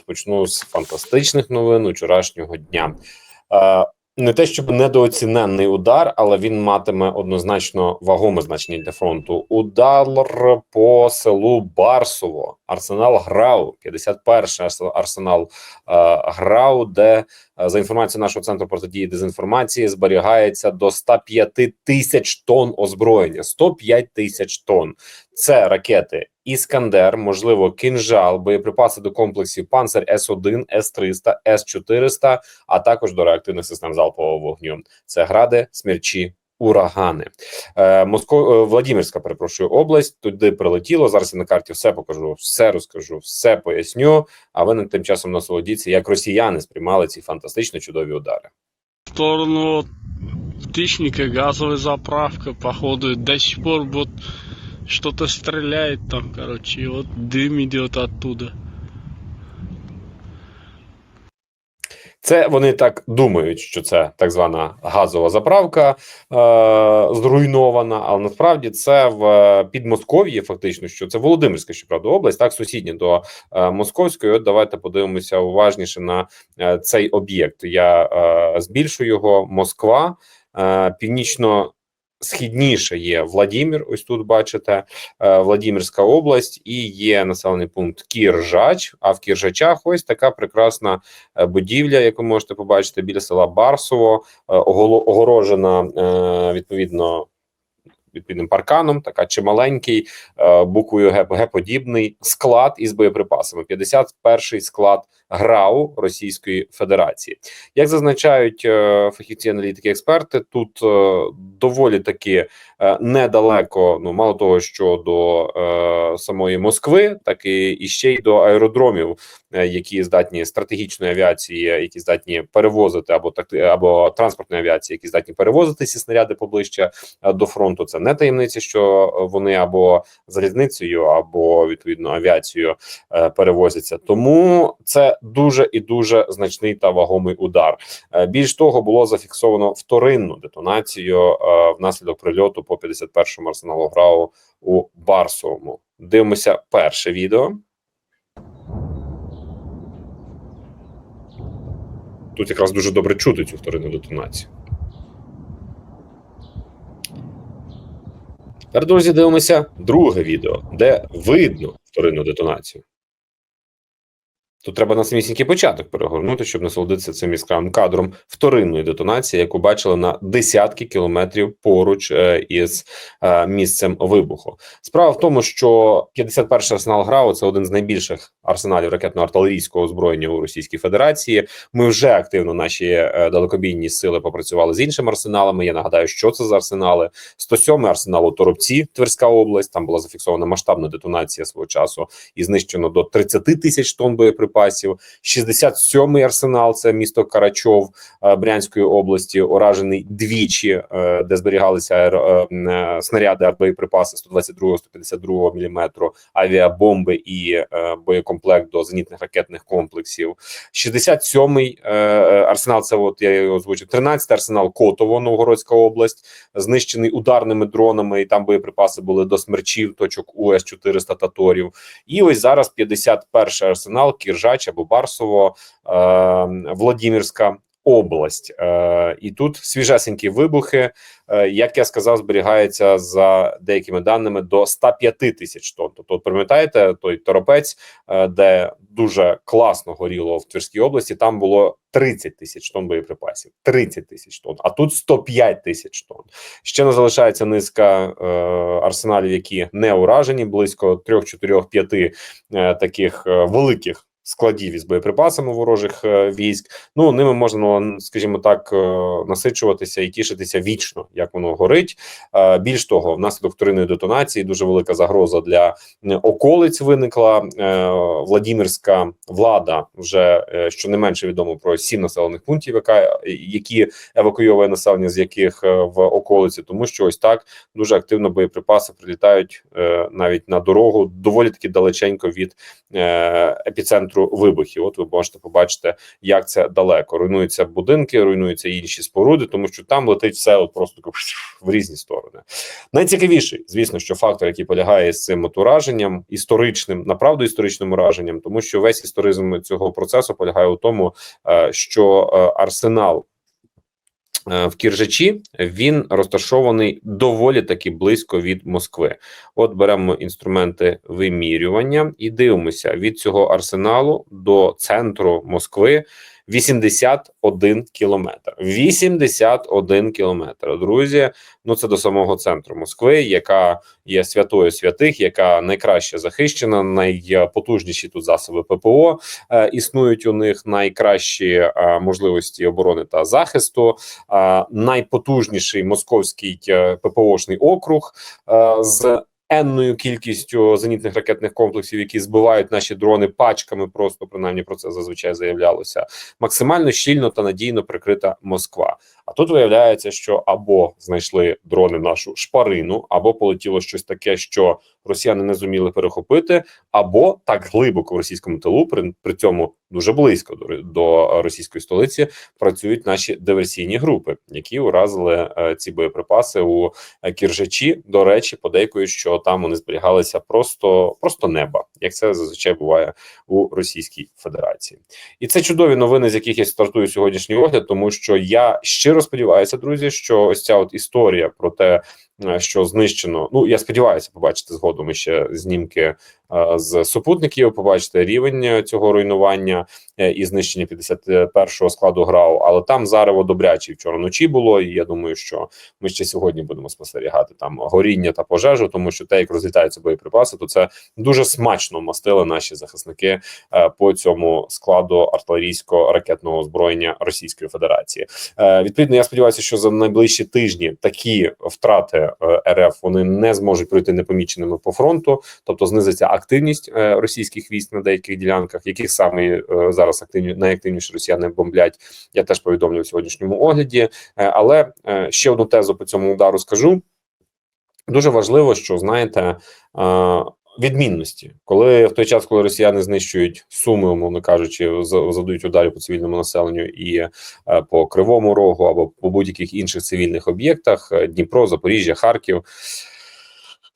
Почну з фантастичних новин учорашнього дня. Е, не те, щоб недооціненний удар, але він матиме однозначно вагоме значення для фронту. Удар по селу Барсово, арсенал Грау, 51-й арс- арсенал е, Грау, де е, за інформацією нашого центру протидії дезінформації зберігається до 105 тисяч тонн озброєння. 105 тисяч тонн. Це ракети Іскандер, можливо, кінжал, боєприпаси до комплексів Панцер С1, С300, С400, а також до реактивних систем залпового вогню. Це гради, смерчі. Урагани е, Моско... е, Владимирська, перепрошую, область. Туди прилетіло. Зараз я на карті все покажу, все розкажу, все поясню. А ви тим часом насолодіться, як росіяни сприймали ці фантастично чудові удари. В сторону от птичника газовая заправка, походу, до сих пор вот что-то стреляет там, короче, и вот дым идет оттуда. Це вони так думають, що це так звана газова заправка е, зруйнована, але насправді це в Підмосков'ї, фактично, що це Володимирська, щоправда, область, так сусідня до е, Московської. От давайте подивимося уважніше на е, цей об'єкт. Я е, збільшу його. Москва, е, північно. Східніше є Владимир, ось тут бачите, е, Владимирська область, і є населений пункт Кіржач. А в Кіржачах ось така прекрасна е, будівля, яку можете побачити біля села Барсово, е, огорожена відповідно. Відповідним парканом, така чималенький, буквою Г-подібний склад із боєприпасами. 51-й склад ГРАУ Російської Федерації. Як зазначають е, фахівці аналітики, експерти, тут е, доволі таки е, недалеко. Ну мало того, що до самої Москви, так і, і ще й до аеродромів, які здатні стратегічної авіації, які здатні перевозити або так або транспортної авіації, які здатні перевозити ці снаряди поближче до фронту. Це не таємниця, що вони або залізницею, або відповідно авіацією перевозяться. Тому це дуже і дуже значний та вагомий удар. Е, Більш того, було зафіксовано вторинну детонацію е, внаслідок прильоту по 51-му арсеналу ГРАУ у Барсовому. Дивимося перше відео. Тут якраз дуже добре чути цю вторинну детонацію. Тепер, друзі, дивимося друге відео, де видно вторинну детонацію. Тут треба на самісінький початок перегорнути, щоб насолодитися цим яскравим кадром вторинної детонації, яку бачили на десятки кілометрів поруч е, із е, місцем вибуху. Справа в тому, що 51-й арсенал ГРАУ – це один з найбільших арсеналів ракетно-артилерійського озброєння у Російській Федерації. Ми вже активно наші е, далекобійні сили попрацювали з іншими арсеналами. Я нагадаю, що це за арсенали. 107-й арсенал у Торопці, Тверська область. Там була зафіксована масштабна детонація свого часу і знищено до 30 тисяч тонн боєприпасів. 67-й арсенал, це місто Карачов е, Брянської області, уражений двічі, е, де зберігалися е, снаряди артбоєприпаси 122-152 мм, авіабомби і боєкомплект до зенітних ракетних комплексів. 67-й е, е, арсенал, це от я його озвучив, 13-й арсенал Котово, Новгородська область, знищений ударними дронами, і там боєприпаси були до смерчів, точок УС-400 Таторів. І ось зараз 51-й арсенал, Кіржач або Барсово, е, Владимирська область. Е, і тут свіжесенькі вибухи, е, як я сказав, зберігається за деякими даними до 105 тисяч тонн. Тобто, пам'ятаєте, той торопець, де дуже класно горіло в Тверській області, там було 30 тисяч тонн боєприпасів. 30 тисяч тонн, а тут 105 тисяч тонн. Ще не залишається низка е, арсеналів, які не уражені, близько 3, 4, 5 е, таких е, великих складів із боєприпасами ворожих е, військ. Ну ними можна, скажімо так, е, насичуватися і тішитися вічно, як воно горить. Е, більш того, внаслідок вторинної детонації дуже велика загроза для околиць виникла. Владимирська влада вже що не менше відомо про сім населених пунктів, яка які евакуйовує населення, з яких в околиці, тому що ось так дуже активно боєприпаси прилітають навіть на дорогу доволі таки далеченько від е, епіцентру вибухів. От ви можете побачити, як це далеко. Руйнуються будинки, руйнуються інші споруди, тому що там летить все от просто в різні сторони. Найцікавіший, звісно, що фактор, який полягає з цим от ураженням, історичним, направду історичним ураженням, тому що весь історизм цього процесу полягає у тому, е, що е, арсенал. Е, В Кіржачі він розташований доволі таки близько від Москви. От беремо інструменти вимірювання і дивимося від цього арсеналу до центру Москви 81 кілометр. 81 кілометр. Друзі, ну це до самого центру Москви, яка є святою святих, яка найкраще захищена, найпотужніші тут засоби ППО е, існують у них найкращі е, можливості оборони та захисту, е, найпотужніший московський е, ППОшний округ е, з енною кількістю зенітних ракетних комплексів, які збивають наші дрони пачками. Просто принаймні про це зазвичай заявлялося. Максимально щільно та надійно прикрита Москва. А тут виявляється, що або знайшли дрони нашу шпарину, або полетіло щось таке, що росіяни не зуміли перехопити, або так глибоко в російському тилу, при, при цьому дуже близько до, до російської столиці, працюють наші диверсійні групи, які уразили е, ці боєприпаси у е, Кіржачі. До речі, подейкують, що там вони зберігалися просто, просто неба, як це зазвичай буває у Російській Федерації. І це чудові новини, з яких я стартую сьогоднішній огляд, тому що я щиро сподіваюся, друзі, що ось ця от історія про те, що знищено. Ну я сподіваюся, побачити згодом ще знімки е, з супутників, побачити рівень цього руйнування е, і знищення 51-го складу ГРАУ. Але там зарево добряче вчора вночі було. І я думаю, що ми ще сьогодні будемо спостерігати там горіння та пожежу, тому що те, як розлітаються боєприпаси, то це дуже смачно мастили наші захисники е, по цьому складу артилерійського ракетного озброєння Російської Федерації. Е, Відповідно, я сподіваюся, що за найближчі тижні такі втрати е, РФ вони не зможуть пройти непоміченими по фронту, тобто знизиться активність е, російських військ на деяких ділянках, яких саме е, зараз активні найактивніше росіяни бомблять. Я теж повідомлю в сьогоднішньому огляді. Е, Але е, ще одну тезу по цьому удару скажу. Дуже важливо, що знаєте. Відмінності, коли в той час, коли росіяни знищують суми, умовно кажучи, завдають ударів по цивільному населенню і е, по Кривому Рогу або по будь-яких інших цивільних об'єктах, е, Дніпро, Запоріжжя, Харків.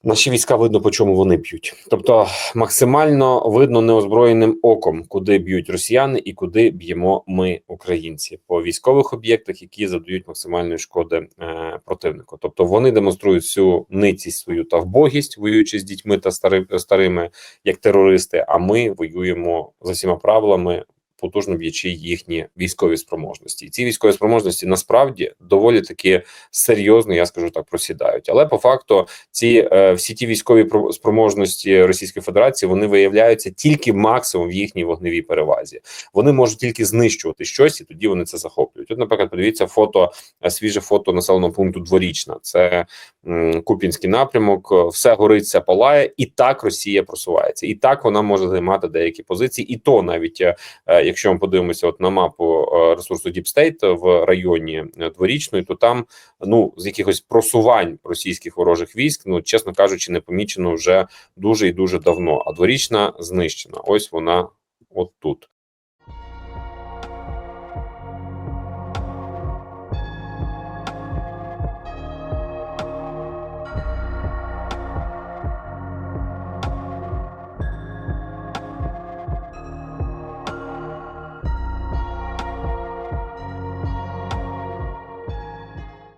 Наші війська видно, по чому вони б'ють. Тобто максимально видно неозброєним оком, куди б'ють росіяни і куди б'ємо ми, українці, по військових об'єктах, які завдають максимальної шкоди е, противнику. Тобто вони демонструють всю ницість свою та вбогість, воюючи з дітьми та стари, старими як терористи. А ми воюємо за всіма правилами. Потужно б'ючи їхні військові спроможності, і ці військові спроможності насправді доволі таки серйозно, я скажу так, просідають. Але по факту ці е, всі ті військові про- спроможності Російської Федерації вони виявляються тільки максимум в їхній вогневій перевазі. Вони можуть тільки знищувати щось, і тоді вони це захоплюють. От, наприклад, подивіться фото, е, свіже фото населеного пункту Дворічна. Це Купінський напрямок. Все горить, все палає, і так Росія просувається. І так вона може займати деякі позиції. І то навіть е, е, якщо ми подивимося от на мапу е, ресурсу Deep State в районі е, Дворічної, то там ну з якихось просувань російських ворожих військ, ну чесно кажучи, не помічено вже дуже і дуже давно. А дворічна знищена. Ось вона от тут.